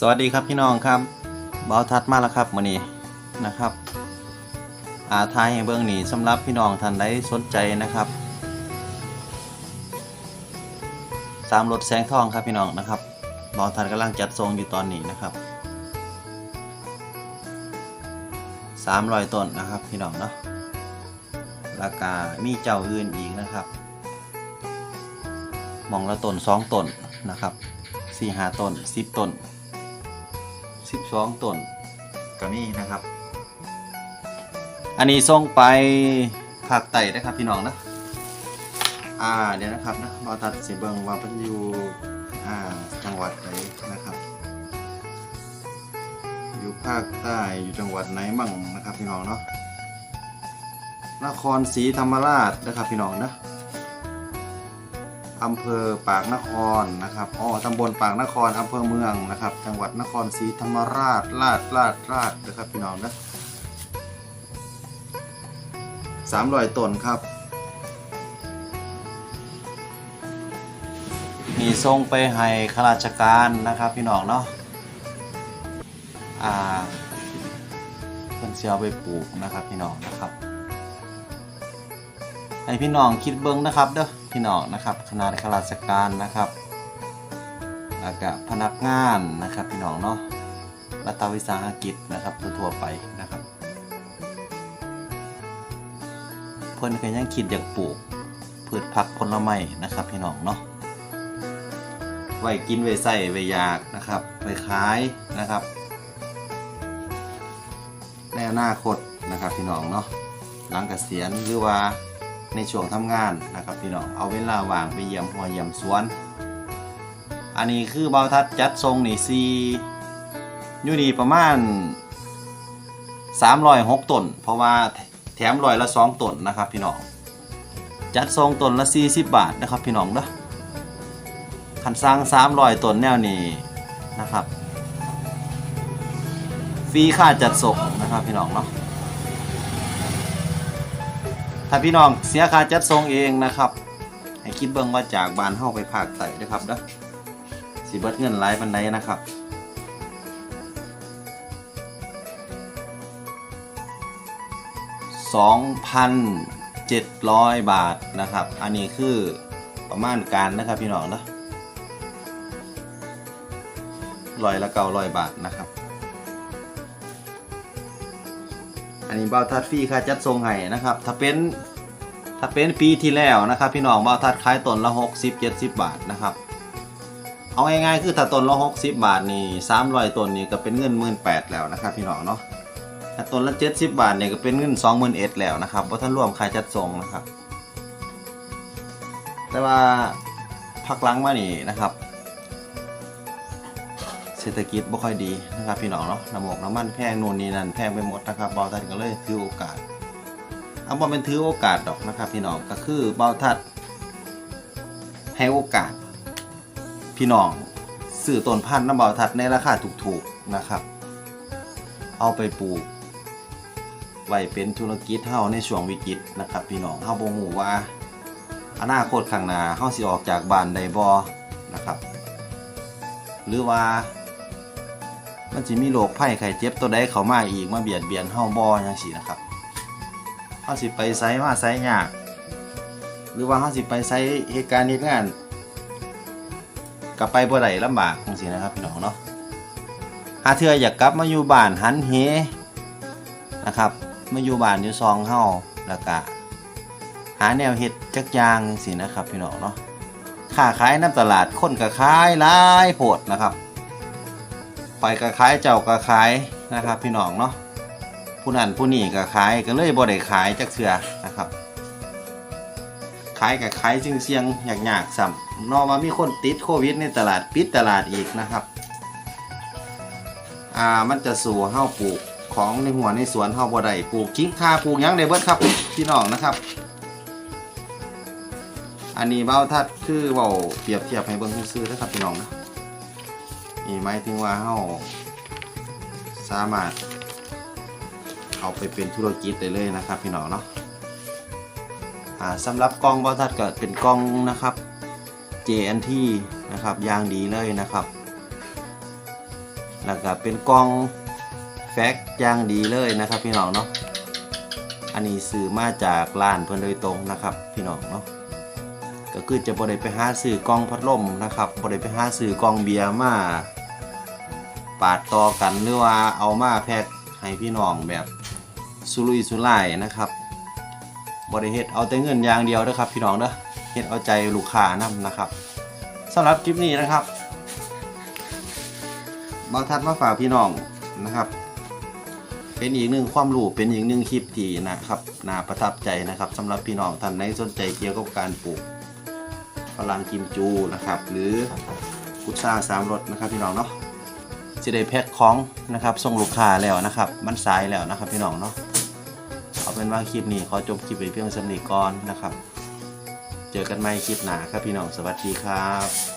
สวัสดีครับพี่น้องครับเบาทัดมาแล้วครับมื้อนี้นะครับ อาทายให้เบื้องนี้สำหรับพี่น้องท่านใดสนใจนะครับสามรถแสงทองครับพี่น้องนะครับเบาทัดกำลังจัดทรงอยู่ตอนนี้นะครับสามรอยต้นนะครับพี่น้องเนาะราคามีเจ้าอื่นอีกนะครับมองละต้นสองต้นนะครับสี่หาต้นสิบต้น 12ต้นก็มีนะครับ อันนี้ส่งไปภาคใต้นะครับพี่น้องนะอ่าเดี๋ยวนะครับนะมาตัดสิเบิงว่าเป็นอยู่อ่าจังหวัดไหนนะครับ อยู่ภาคใต้อยู่จังหวัดไหนมั่งนะครับพี่น้องเนาะนครศรีธรรมราชนะครับพี่น้องนะ อำเภอปากนครนะครับอ๋อตำบลปากนครอำเภอเมืองนะครับ จังหวัดนครศรีธรรมราชราชราชราชนะครับพี่น้องนะสามร้อยต้นครับ มีทรงไปให้ข้าราชการนะครับพี่น้องเนาะอ่าเพิ่นเสียเอาไปปลูกนะครับพี่น้องนะครับ ให้พี่น้องคิดเบิ้งนะครับเด้อพี่น้องนะครับคณะข้าราชการนะครับแล้วก็พนักงานนะครับ พี่น้องเนาะรัฐวิสาหกิจนะครับทั่วไปนะครับ เพิ่นก็ยังคิดอยากปลูกพืชผักผลไม้นะครับ พี่น้องเนาะไว้กินไว้ใส่ไว้อยากนะครับไว้ขายนะครับในอนาคตนะครับพี่น้องเนาะหลังเกษียณหรือว่า ในช่วงทำงานนะครับพี่น้องเอาเวลาว่างไปเยี่ยมหัวเยี่ยมสวน อันนี้คือเบาทัดจัดทรงนี่ซีอยู่นี่ประมาณ306ต้นเพราะว่าแถมร้อยละ2ต้นนะครับพี่น้องจัดทรงต้นละ 40 บาทนะครับพี่น้องเด้อคันสร้าง300ต้นแนวนี้นะครับ ฟรีค่าจัดส่งนะครับพี่น้องเนาะ ถ้าพี่น้องเสียค่าจัดส่งเองนะครับ ให้คิดเบิ่งว่าจากบ้านเฮาไปภาคใต้นะครับเด้อสิเบิดเงินหลายปานใดนะครับ2,700บาทนะครับ อันนี้คือประมาณการนะครับพี่น้องนะร้อยละเก้าร้อยบาทนะครับ อันนี้เบ้าทัดฟรีค่าจัดส่งให้นะครับ ถ้าเป็นถ้าเป็นปีที่แล้วนะครับ พี่น้องเบ้าทัดขายต้นละ 60 70 บาทนะครับ เอาง่ายๆคือถ้าต้นละ 60 บาทนี่300ต้นนี่ก็เป็นเงิน 18,000แล้วนะครับ พี่น้องเนาะถ้าต้นละ 70 บาทเนี่ยก็เป็นเงิน21,000แล้วนะครับเพราะท่านรวมค่าจัดส่งนะครับ แต่ว่าพักหลังมานี่นะครับ ศรษฐกิจบ่ค่อยดีนะครับพี่น้องเนาะน้ำมกน้ำมันแพงนู่นนี่นั่นแพงไปหมดนะครับเบาทัดก็เลยถือโอกาสเอาบ่เป็นถือโอกาสดอกนะครับ พี่น้องก็คือเบาทัด ให้โอกาส พี่น้องซื้อต้นพันธุ์น้ำเบาทัดในราคาถูกๆนะครับ เอาไปปลูกไว้เป็นธุรกิจเฮาในช่วงวิกฤตนะครับ พี่น้องเฮาบ่ฮู้ว่า อนาคตข้างหน้าเฮาสิออกจากบ้านได้บ่นะครับ หรือว่า มันจะมีโรคภัยไข้เจ็บตัวใดเข้ามาอีกมาเบียดเบียนเฮาบ่จังซี่นะครับเฮาสิไปไสมาไสยากหรือว่าเฮาสิไปไสเหตุการณ์เหตุงานก็ไปบ่ได้ลำบากจังซี่นะครับพี่น้องเนาะหาเทื่ออยากกลับมาอยู่บ้านหันเหนะครับมาอยู่บ้านอยู่ซองเฮาแล้วก็หาแนวเฮ็ดจักยางจังซี่นะครับพี่น้องเนาะค้าขายน้ำตลาดคนก็ขายหลายโพดนะครับ ไปก็ขายเจ้าก็ขายนะครับพี่น้องเนาะผู้นั้นผู้นี้ก็ขายก็เลยบ่ได้ขายจักเทื่อนะครับขายก็ขายจึงเสียงยากๆซ้ำนอกว่ามีคนติดโควิดในตลาดปิดตลาดอีกนะครับอ่ามันจะสู่เฮาปลูกของในหัวในสวนเฮาบ่ได้ปลูกกิ้งคาปลูกยังได้เบิดครับพี่น้องนะครับ อันนี้เบ้าทัดคือเว้าเปรียบเทียบให้เบิ่งซื่อนะครับพี่น้องนะ นี่หมายถึงว่าเราสามารถเอาไปเป็นธุรกิจได้เลยนะครับพี่น้องเนาะอ่าสำหรับกล้องบอทัดก็เป็นกล้องนะครับ JNT นะครับยางดีเลยนะครับแล้วก็เป็นกล่องแฟกยางดีเลยนะครับ พี่น้องเนาะอันนี้ซื้อมาจากร้านเพิ่นโดยตรงนะครับ พี่น้องเนาะก็คือจะบ่ได้ไปหาซื้อกล่องพัดลมนะครับบ่ได้ไปหาซื้อกล่องเบียร์มา ปาดต่อกันหรือว่าเอามาแพ็คให้พี่น้องแบบสุรุ่ยสุร่ายนะครับบ่ได้เฮ็ดเอาแต่เงินอย่างเดียวเด้อครับ พี่น้องเด้อเฮ็ดเอาใจลูกค้านํนะครับสำหรับคลิปนี้นะครับบางท่านมาฝากพี่น้องนะครับ เป็นอีกหนึ่งความรู้เป็นอีกหนึ่งคลิปที่นะครับน่าประทับใจนะครับสำหรับพี่น้องท่านใดสนใจเกี่ยวกับการปลูกฝรั่งกิมจูนะครับ หรือกุซ่าสามรสนะครับพี่น้องเนาะ จะได้แพ็คของนะครับส่งลูกค้าแล้วนะครับ มันสายแล้วนะครับพี่น้องเนาะเอาเป็นว่าคลิปนี้ขอจบคลิปไปเพียงสำนีก่อนนะครับ เจอกันใหม่คลิปหน้าครับพี่น้องสวัสดีครับ